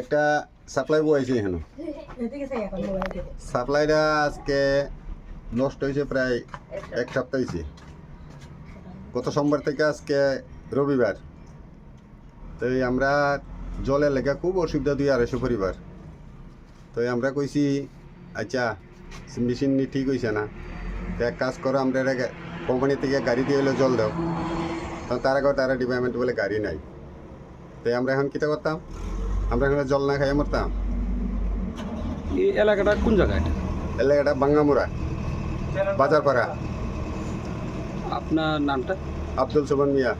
একটা সাপ্লাই বই আছে এখানে। সাপ্লাইটা আজকে নষ্ট হয়েছে প্রায় এক সপ্তাহ হয়েছে গত সোমবার থেকে আজকে রবিবার। তো আমরা জলের লেগে খুব অসুবিধা দুই আড়াইশো পরিবার। তো আমরা কইছি আচ্ছা মেশিন নি ঠিক হয়েছে না। তো এক কাজ করো আমরা এটা কোম্পানি থেকে গাড়ি দিয়ে এলো জল দাও। তো তারা কয় তারা ডিপার্টমেন্ট বলে গাড়ি নাই। তো আমরা এখন কীটা করতাম? আমরা এখন জল না খাইয়ে মরতাম। এই এলাকাটা কোন জায়গায়? এলাকাটা বাঙ্গামুরা বাজারপাড়া। আপনার নামটা? আব্দুল সুবন মিয়া।